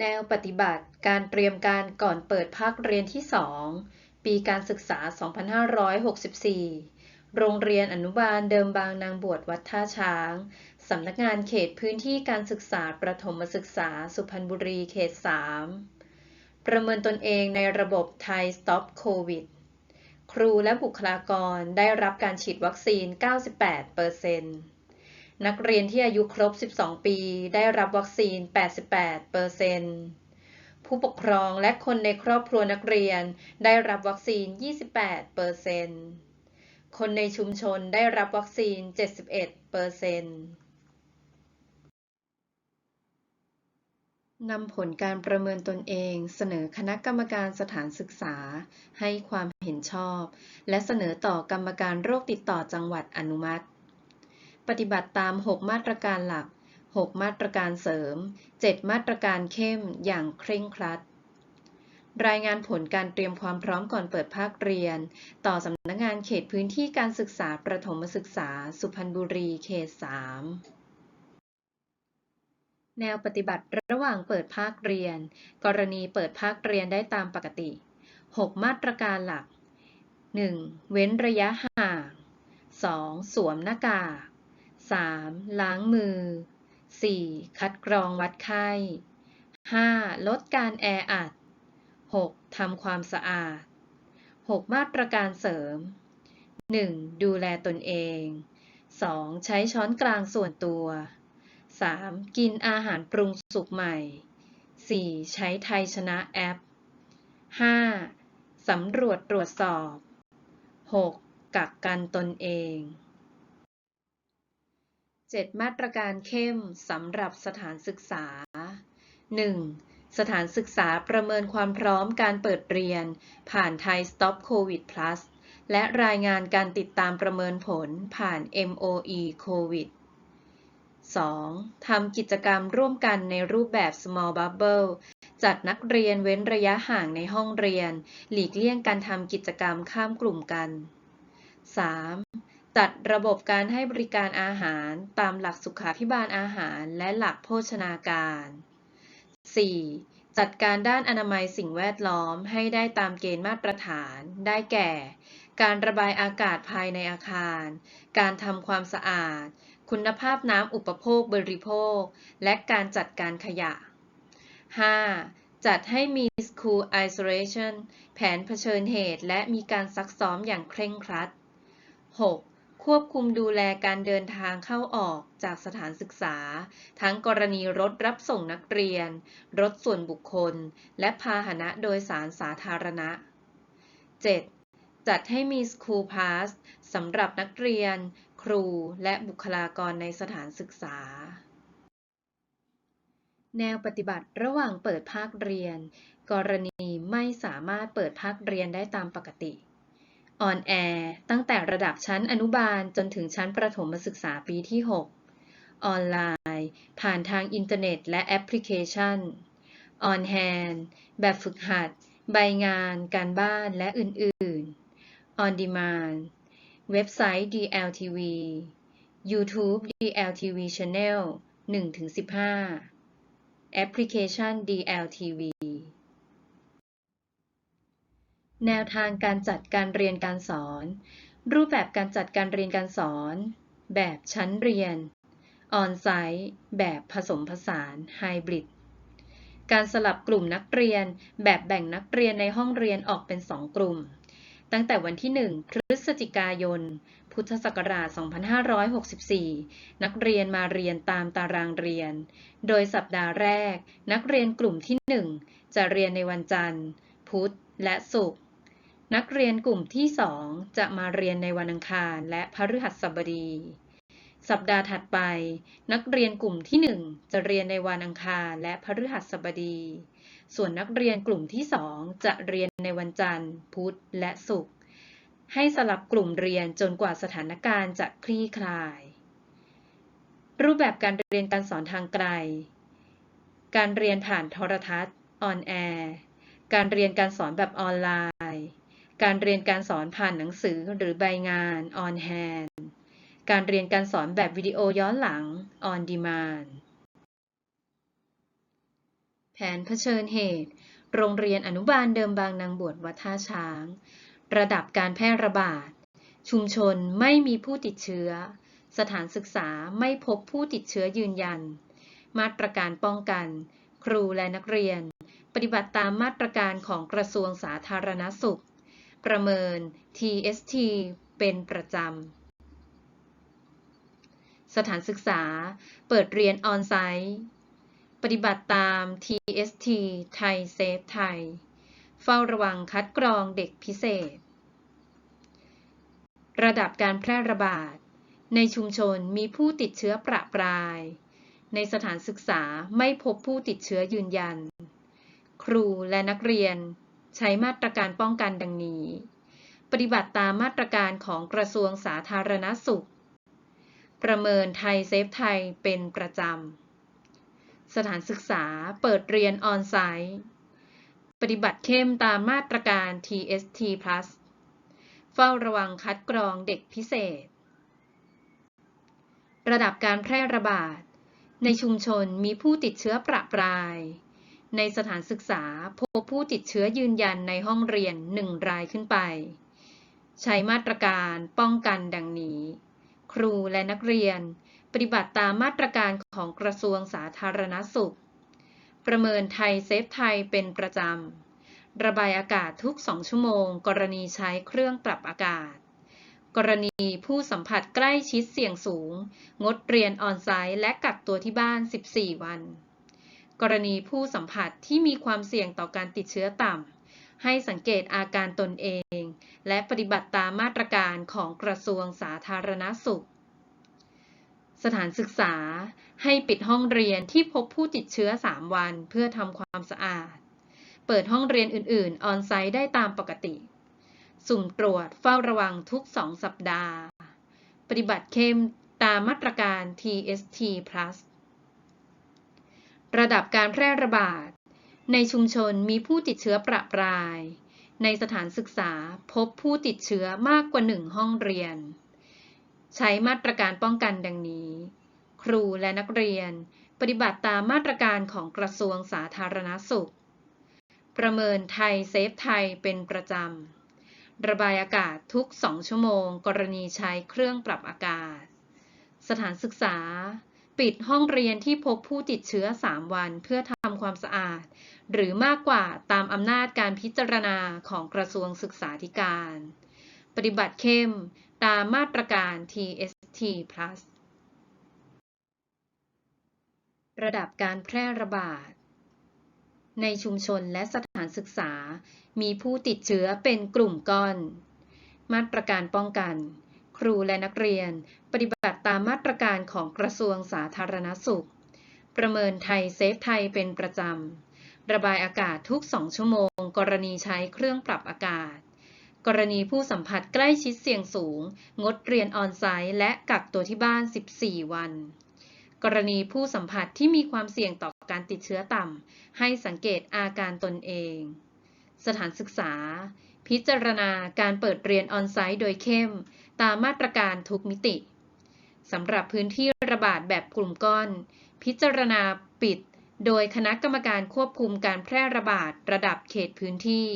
แนวปฏิบัติการเตรียมการก่อนเปิดภาคเรียนที่ 2 ปีการศึกษา 2564 โรงเรียนอนุบาลเดิมบางนางบวชวัดท่าช้าง สำนักงานเขตพื้นที่การศึกษาประถมศึกษาสุพรรณบุรีเขต 3 ประเมินตนเองในระบบไทย Stop COVID ครูและบุคลากรได้รับการฉีดวัคซีน 98เปอร์เซ็นต์ นักเรียนที่อายุครบ 12 ปีได้รับวัคซีน 88เปอร์เซ็นต์ผู้ปกครองและคนในครอบครัวนักเรียนได้รับวัคซีน 28เปอร์เซ็นต์คนในชุมชนได้รับวัคซีน 71เปอร์เซ็นต์นำผลการประเมินตนเองเสนอคณะกรรมการสถานศึกษา ให้ความเห็นชอบ และเสนอต่อกรรมการโรคติดต่อจังหวัดอนุมัติ ปฏิบัติตาม 6 มาตรการหลัก 6 มาตรการเสริม 7 มาตรการเข้มอย่างเคร่งครัด รายงานผลการเตรียมความพร้อมก่อนเปิดภาคเรียน ต่อสำนักงานเขตพื้นที่การศึกษาประถมศึกษา สุพรรณบุรีเขต 3แนวปฏิบัติระหว่างเปิดภาคเรียน กรณีเปิดภาคเรียนได้ตามปกติ 6 มาตรการหลัก 1. เว้นระยะห่าง 2. สวมหน้ากาก 3. ล้างมือ 4. คัดกรองวัดไข้ 5. ลดการแออัด 6. ทำความสะอาด 6 มาตรการเสริม 1. ดูแลตนเอง 2. ใช้ช้อนกลางส่วนตัว 3. กินอาหารปรุงสุกใหม่ 4. ใช้ไทยชนะแอป 5. สำรวจตรวจสอบ 6. กักกันตนเอง 7 มาตรการเข้มสำหรับสถานศึกษา 1. สถานศึกษาประเมินความพร้อมการเปิดเรียน ผ่านไทย Stop COVID Plus และรายงานการติดตามประเมินผลผ่าน MOE COVID 2. ทำกิจกรรมร่วมกันในรูปแบบ Small Bubble จัดนักเรียนเว้นระยะห่างในห้องเรียน หลีกเลี่ยงการทำกิจกรรมข้ามกลุ่มกัน 3. จัดระบบการให้บริการอาหารตามหลักสุขาพิบาลอาหารและหลักโภชนาการ 4. จัดการด้านอนามัยสิ่งแวดล้อมให้ได้ตามเกณฑ์มาตรฐาน ได้แก่ การระบายอากาศภายในอาคาร การทำความสะอาด คุณภาพน้ำอุปโภคบริโภค และการจัดการขยะ 5. จัดให้มี School Isolation แผนเผชิญเหตุ และมีการซักซ้อมอย่างเคร่งครัด 6. ควบคุมดูแลการเดินทางเข้าออกจากสถานศึกษา ทั้งกรณีรถรับส่งนักเรียน รถส่วนบุคคล และพาหนะโดยสารสาธารณะ 7. จัดให้มี School Pass สำหรับนักเรียน ครูและบุคลากรในสถานศึกษา แนวปฏิบัติระหว่างเปิดภาคเรียน กรณีไม่สามารถเปิดภาคเรียนได้ตามปกติ ออนแอร์ตั้งแต่ระดับชั้นอนุบาลจนถึงชั้นประถมศึกษาปีที่ 6 ออนไลน์ ผ่านทางอินเทอร์เน็ตและแอปพลิเคชัน ออนแฮนด์แบบฝึกหัด ใบงาน การบ้านและอื่นๆ On Demand เว็บไซต์ DLTV YouTube DLTV Channel 1-15 แอปพลิเคชัน DLTV แนวทางการจัดการเรียนการสอน รูปแบบการจัดการเรียนการสอน แบบชั้นเรียน ออนไซต์ แบบผสมผสานไฮบริด การสลับกลุ่มนักเรียน แบบแบ่งนักเรียนในห้องเรียนออกเป็น 2 กลุ่ม ตั้งแต่วันที่ 1 พฤศจิกายน พุทธศักราช 2564 นักเรียนมาเรียนตามตารางเรียน โดยสัปดาห์แรก นักเรียนกลุ่มที่ 1 จะเรียนในวันจันทร์ พุธ และศุกร์ นักเรียนกลุ่มที่ 2 จะมาเรียนในวันอังคารและพฤหัสบดี สัปดาห์ถัดไป นักเรียนกลุ่มที่ 1 จะเรียนในวันอังคารและพฤหัสบดี ส่วนนักเรียนกลุ่มที่ 2 จะเรียนในวันจันทร์ พุธ และศุกร์ ให้สลับกลุ่มเรียนจนกว่าสถานการณ์จะคลี่คลาย รูปแบบการเรียนการสอนทางไกล การเรียนผ่านโทรทัศน์ ออนแอร์ การเรียนการสอนแบบออนไลน์ การเรียนการสอนผ่านหนังสือหรือใบงาน on hand การเรียนการสอนแบบวิดีโอย้อนหลัง on demand แผนเผชิญเหตุ โรงเรียนอนุบาลเดิมบางนางบวชวัดท่าช้าง ระดับการแพร่ระบาด ชุมชนไม่มีผู้ติดเชื้อ สถานศึกษาไม่พบผู้ติดเชื้อยืนยัน มาตรการป้องกัน ครูและนักเรียน ปฏิบัติตามมาตรการของกระทรวงสาธารณสุข ประเมิน TST เป็นประจำ สถานศึกษาเปิดเรียนออนไซต์ ปฏิบัติตาม TST ไทยเซฟไทย เฝ้าระวังคัดกรองเด็กพิเศษ ระดับการแพร่ระบาด ในชุมชนมีผู้ติดเชื้อประปราย ในสถานศึกษาไม่พบผู้ติดเชื้อยืนยัน ครูและนักเรียน ใช้มาตรการป้องกันดังนี้ ปฏิบัติตามมาตรการของกระทรวงสาธารณสุข ประเมินไทยเซฟไทยเป็นประจำ สถานศึกษาเปิดเรียนออนไซต์ ปฏิบัติเข้มตามมาตรการ TST+ เฝ้าระวังคัดกรองเด็กพิเศษ ระดับการแพร่ระบาด ในชุมชนมีผู้ติดเชื้อประปราย ในสถานศึกษาพบผู้ติดเชื้อยืนยันในห้องเรียนหนึ่งรายขึ้นไป ใช้มาตรการป้องกันดังนี้ ครูและนักเรียน ปฏิบัติตามมาตรการของกระทรวงสาธารณสุข ประเมินไทยเซฟไทยเป็นประจำ ระบายอากาศทุก 2 ชั่วโมง กรณีใช้เครื่องปรับอากาศ กรณีผู้สัมผัสใกล้ชิดเสี่ยงสูง งดเรียนออนไซต์และกักตัวที่บ้าน 14 วัน กรณีผู้สัมผัสที่มีความเสี่ยงต่อการติดเชื้อต่ำ ให้สังเกตอาการตนเอง และปฏิบัติตามมาตรการของกระทรวงสาธารณสุข สถานศึกษาให้ปิดห้องเรียนที่พบผู้ติดเชื้อ 3 วันเพื่อทำความสะอาด เปิดห้องเรียนอื่น ๆ ออนไซต์ได้ตามปกติ สุ่มตรวจเฝ้าระวังทุก 2 สัปดาห์ ปฏิบัติเข้มตามมาตรการ TST+ ระดับการแพร่ระบาด ในชุมชนมีผู้ติดเชื้อประปราย ในสถานศึกษาพบผู้ติดเชื้อมากกว่า1ห้องเรียน ใช้มาตรการป้องกันดังนี้ ครูและนักเรียนปฏิบัติตามมาตรการของกระทรวงสาธารณสุข ประเมินไทยเซฟไทยเป็นประจำ ระบายอากาศทุก 2 ชั่วโมง กรณีใช้เครื่องปรับอากาศ สถานศึกษา ปิดห้องเรียนที่พบผู้ติดเชื้อ 3 วันเพื่อทำความสะอาด หรือมากกว่าตามอำนาจการพิจารณาของกระทรวงศึกษาธิการ ปฏิบัติเข้มตามมาตรการ TST+ ระดับการแพร่ระบาด ในชุมชนและสถานศึกษา มีผู้ติดเชื้อเป็นกลุ่มก้อน มาตรการป้องกัน ครูและนักเรียน ปฏิบัติตามมาตรการของกระทรวงสาธารณสุข ประเมินไทยเซฟไทยเป็นประจำ ระบายอากาศทุก 2 ชั่วโมง กรณีใช้เครื่องปรับอากาศ กรณีผู้สัมผัสใกล้ชิดเสี่ยงสูง งดเรียนออนไซต์และกักตัวที่บ้าน 14 วัน กรณีผู้สัมผัสที่มีความเสี่ยงต่อการติดเชื้อต่ำ ให้สังเกตอาการตนเอง สถานศึกษา พิจารณาการเปิดเรียนออนไซต์โดยเข้ม ตามมาตรการทุกมิติสำหรับพื้นที่ระบาดแบบกลุ่มก้อน พิจารณาปิด โดยคณะกรรมการควบคุมการแพร่ระบาดระดับเขตพื้นที่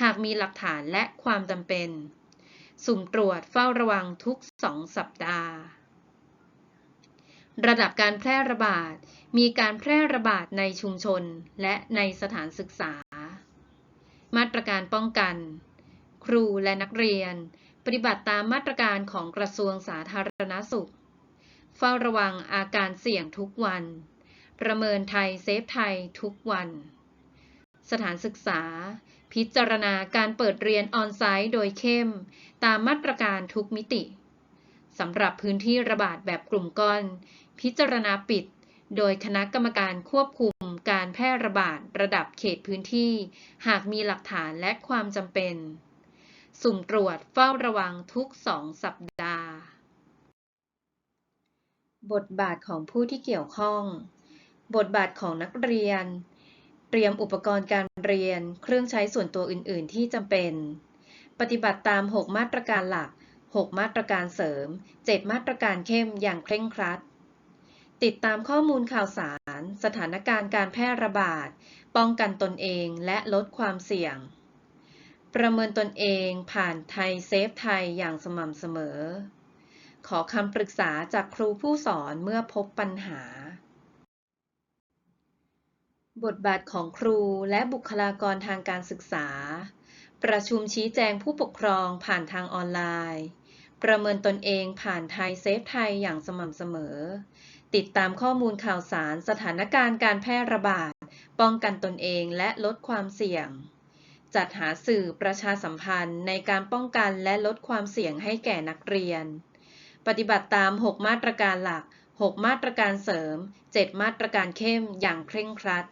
หากมีหลักฐานและความจำเป็น สุ่มตรวจเฝ้าระวังทุก 2 สัปดาห์ ระดับการแพร่ระบาด มีการแพร่ระบาดในชุมชนและในสถานศึกษา มาตรการป้องกัน ครูและนักเรียน ปฏิบัติตามมาตรการของกระทรวงสาธารณสุข เฝ้าระวังอาการเสี่ยงทุกวัน ประเมินไทยเซฟไทยทุกวัน สถานศึกษา พิจารณาการเปิดเรียนออนไซต์โดยเข้ม ตามมาตรการทุกมิติสำหรับพื้นที่ระบาดแบบกลุ่มก้อน พิจารณาปิด โดยคณะกรรมการควบคุมการแพร่ระบาดระดับเขตพื้นที่ หากมีหลักฐานและความจำเป็น สุ่มตรวจเฝ้าระวังทุก2สัปดาห์ บทบาทของผู้ที่เกี่ยวข้อง บทบาทของนักเรียน เตรียมอุปกรณ์การเรียน เครื่องใช้ส่วนตัวอื่น ๆ ที่จำเป็น ปฏิบัติตาม 6 มาตรการหลัก 6 มาตรการเสริม 7 มาตรการเข้มอย่างเคร่งครัด ติดตามข้อมูลข่าวสาร สถานการณ์การแพร่ระบาด ป้องกันตนเองและลดความเสี่ยง ประเมินตนเองผ่านไทยเซฟไทยอย่างสม่ำเสมอ ขอคำปรึกษาจากครูผู้สอนเมื่อพบปัญหา บทบาทของครูและบุคลากรทางการศึกษา ประชุมชี้แจงผู้ปกครองผ่านทางออนไลน์ ประเมินตนเองผ่านไทยเซฟไทยอย่างสม่ำเสมอ ติดตามข้อมูลข่าวสารสถานการณ์การแพร่ระบาด ป้องกันตนเองและลดความเสี่ยง จัดหาสื่อประชาสัมพันธ์ในการป้องกันและลดความเสี่ยงให้แก่นักเรียน ปฏิบัติตาม 6 มาตรการหลัก 6 มาตรการเสริม 7 มาตรการเข้มอย่างเคร่งครัด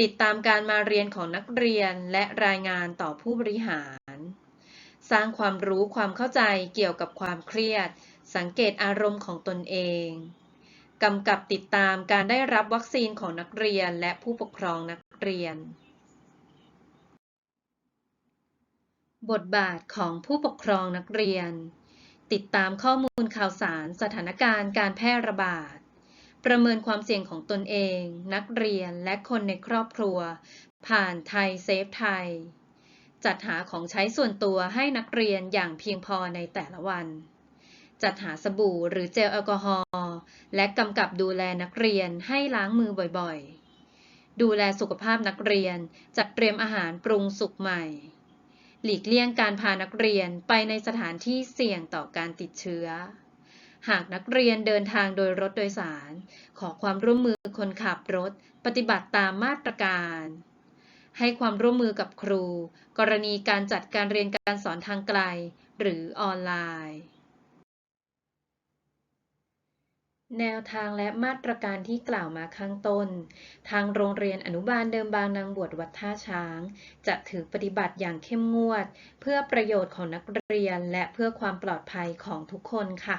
ติดตามการมาเรียนของนักเรียนและรายงานต่อผู้บริหาร สร้างความรู้ความเข้าใจเกี่ยวกับความเครียด สังเกตอารมณ์ของตนเองกำกับติดตามการได้รับวัคซีนของนักเรียนและผู้ปกครองนักเรียน บทบาทของผู้ปกครองนักเรียน ติดตามข้อมูลข่าวสารสถานการณ์การแพร่ระบาด ประเมินความเสี่ยงของตนเอง นักเรียนและคนในครอบครัว ผ่านไทยเซฟไทย จัดหาของใช้ส่วนตัวให้นักเรียนอย่างเพียงพอในแต่ละวัน จัดหาสบู่หรือเจลแอลกอฮอล์และกำกับดูแลนักเรียนให้ล้างมือบ่อยๆ ดูแลสุขภาพนักเรียน จัดเตรียมอาหารปรุงสุกใหม่ หลีกเลี่ยงการพานักเรียนไปในสถานที่เสี่ยงต่อการติดเชื้อ หากนักเรียนเดินทางโดยรถโดยสาร ขอความร่วมมือคนขับรถ ปฏิบัติตามมาตรการ ให้ความร่วมมือกับครู กรณีการจัดการเรียนการสอนทางไกล หรือออนไลน์ แนวทางและมาตรการที่กล่าวมาข้างต้น ทางโรงเรียนอนุบาลเดิมบางนางบวชวัดท่าช้าง จะถือปฏิบัติอย่างเข้มงวด เพื่อประโยชน์ของนักเรียนและเพื่อความปลอดภัยของทุกคนค่ะ